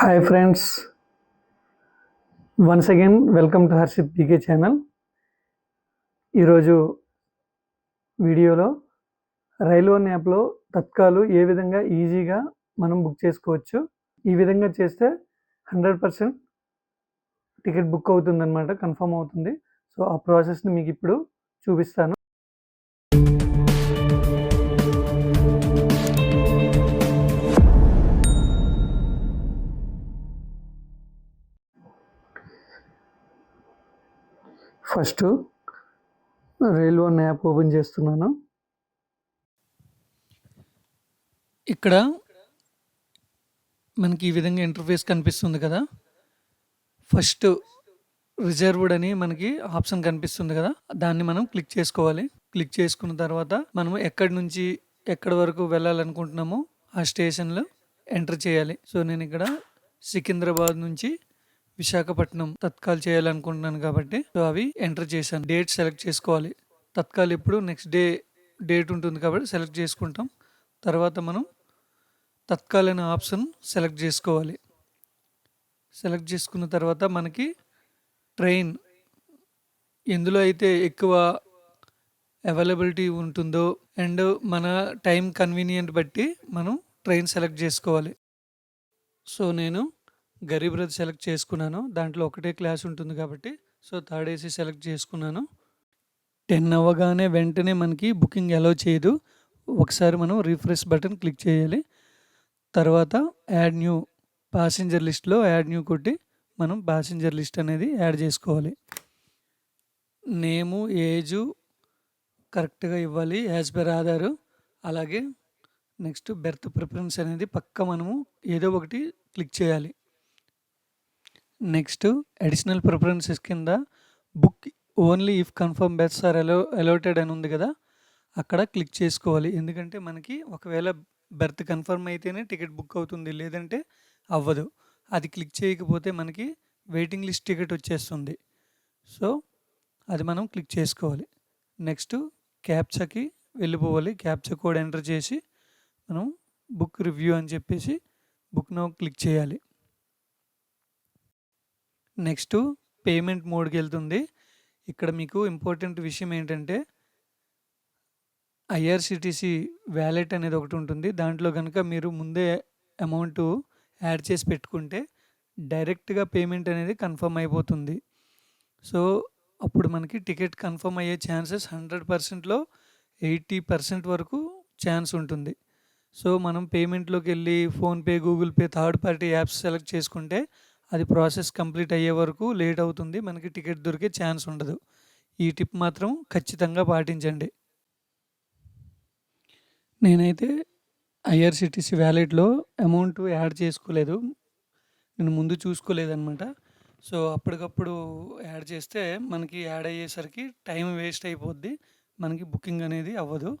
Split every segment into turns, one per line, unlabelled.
Hi friends once again welcome to Harshit PK channel ఈరోజు వీడియోలో రైల్వన్ యాప్లో తత్కాలు ఏ విధంగా ఈజీగా మనం బుక్ చేసుకోవచ్చు. ఈ విధంగా చేస్తే హండ్రెడ్ పర్సెంట్ టికెట్ బుక్ అవుతుందన్నమాట కన్ఫర్మ్ అవుతుంది. సో ఆ ప్రాసెస్ని మీకు ఇప్పుడు చూపిస్తాను. ఫస్ట్ రైల్వే యాప్ ఓపెన్ చేస్తున్నాను.
ఇక్కడ మనకి ఈ విధంగా ఇంటర్ఫేస్ కనిపిస్తుంది కదా. ఫస్ట్ రిజర్వ్డ్ అని మనకి ఆప్షన్ కనిపిస్తుంది కదా. దాన్ని మనం క్లిక్ చేసుకోవాలి. క్లిక్ చేసుకున్న తర్వాత మనం ఎక్కడి నుంచి ఎక్కడి వరకు వెళ్ళాలనుకుంటున్నామో ఆ స్టేషన్లో ఎంటర్ చేయాలి. సో నేను ఇక్కడ సికింద్రాబాద్ నుంచి విశాఖపట్నం తత్కాల్ చేయాలనుకుంటున్నాను కాబట్టి సో అవి ఎంటర్ చేశాను. డేట్ సెలెక్ట్ చేసుకోవాలి. తత్కాల్ ఇప్పుడు నెక్స్ట్ డే డేట్ ఉంటుంది కాబట్టి సెలెక్ట్ చేసుకుంటాం. తర్వాత మనం తత్కాల్ అనే ఆప్షన్ సెలెక్ట్ చేసుకోవాలి. సెలెక్ట్ చేసుకున్న తర్వాత మనకి ట్రైన్ ఎందులో అయితే ఎక్కువ అవైలబిలిటీ ఉంటుందో అండ్ మన టైం కన్వీనియంట్ బట్టి మనం ట్రైన్ సెలెక్ట్ చేసుకోవాలి. సో నేను గరీబ్ రథ్ సెలెక్ట్ చేసుకున్నాను. దాంట్లో ఒకటే క్లాస్ ఉంటుంది కాబట్టి సో థర్డ్ ఏసీ సెలెక్ట్ చేసుకున్నాను. టెన్ అవ్వగానే వెంటనే మనకి బుకింగ్ అలౌ చేయదు. ఒకసారి మనం రిఫ్రెష్ బటన్ క్లిక్ చేయాలి. తర్వాత యాడ్ న్యూ ప్యాసింజర్ లిస్ట్లో యాడ్ న్యూ కొట్టి మనం ప్యాసింజర్ లిస్ట్ అనేది యాడ్ చేసుకోవాలి. నేము ఏజు కరెక్ట్గా ఇవ్వాలి యాజ్ పర్ ఆధారు. అలాగే నెక్స్ట్ బెర్త్ ప్రిఫరెన్స్ అనేది పక్క మనము ఏదో ఒకటి క్లిక్ చేయాలి. నెక్స్ట్ అడిషనల్ ప్రిఫరెన్సెస్ కింద book only if confirm berths are allow allotted అని ఉంది కదా అక్కడ క్లిక్ చేసుకోవాలి. ఎందుకంటే మనకి ఒకవేళ బెర్త్ కన్ఫర్మ్ అయితేనే టికెట్ బుక్ అవుతుంది లేదంటే అవ్వదు. అది క్లిక్ చేయకపోతే మనకి వెయిటింగ్ లిస్ట్ టికెట్ వచ్చేస్తుంది. సో అది మనం క్లిక్ చేసుకోవాలి. నెక్స్ట్ క్యాప్చకి వెళ్ళిపోవాలి. క్యాప్చ కోడ్ ఎంటర్ చేసి మనం బుక్ రివ్యూ అని చెప్పేసి బుక్ నౌ క్లిక్ చేయాలి. నెక్స్ట్ పేమెంట్ మోడ్కి వెళ్తుంది ఇక్కడ మీకు ఇంపార్టెంట్ విషయం ఏంటంటే ఐఆర్సిటీసీ వ్యాలెట్ అనేది ఒకటి ఉంటుంది. దాంట్లో కనుక మీరు ముందే అమౌంట్ యాడ్ చేసి పెట్టుకుంటే డైరెక్ట్గా పేమెంట్ అనేది కన్ఫర్మ్ అయిపోతుంది. సో అప్పుడు మనకి టికెట్ కన్ఫర్మ్ అయ్యే ఛాన్సెస్ హండ్రెడ్ పర్సెంట్లో ఎయిటీ పర్సెంట్ వరకు ఛాన్స్ ఉంటుంది. సో మనం పేమెంట్లోకి వెళ్ళి PhonePe Google Pay third party apps select చేసుకుంటే అది ప్రాసెస్ కంప్లీట్ అయ్యే వరకు లేట్ అవుతుంది మనకి టికెట్ దొరికే ఛాన్స్ ఉండదు. ఈ టిప్ మాత్రం ఖచ్చితంగా పాటించండి. నేనైతే ఐఆర్సిటీసీ వ్యాలెట్లో అమౌంట్ యాడ్ చేసుకోలేదు. నేను ముందు చూసుకోలేదనమాట సో అప్పటికప్పుడు యాడ్ చేస్తే మనకి యాడ్ అయ్యేసరికి టైం వేస్ట్ అయిపోద్ది. మనకి బుకింగ్ అనేది అవ్వదు.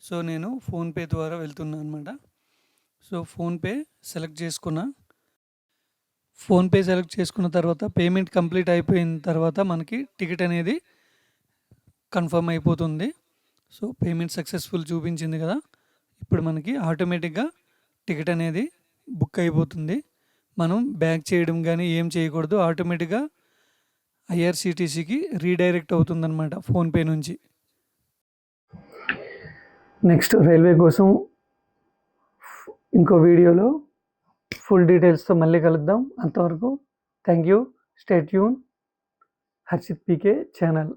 సో నేను ఫోన్పే ద్వారా వెళ్తున్నాను అనమాట సో ఫోన్పే సెలెక్ట్ చేసుకున్నా. ఫోన్పే సెలెక్ట్ చేసుకున్న తర్వాత పేమెంట్ కంప్లీట్ అయిపోయిన తర్వాత మనకి టికెట్ అనేది కన్ఫర్మ్ అయిపోతుంది. సో పేమెంట్ సక్సెస్ఫుల్ చూపించింది కదా. ఇప్పుడు మనకి ఆటోమేటిక్గా టికెట్ అనేది బుక్ అయిపోతుంది. మనం బ్యాక్ చేయడం కానీ ఏం చేయకూడదు. ఆటోమేటిక్గా ఐఆర్సిటీసీకి రీడైరెక్ట్ అవుతుందన్నమాట ఫోన్పే నుంచి.
నెక్స్ట్ రైల్వే కోసం ఇంకో వీడియోలో ఫుల్ డీటెయిల్స్తో మళ్ళీ కలుద్దాం. అంతవరకు thank you. State Yoon Harshit PK channel.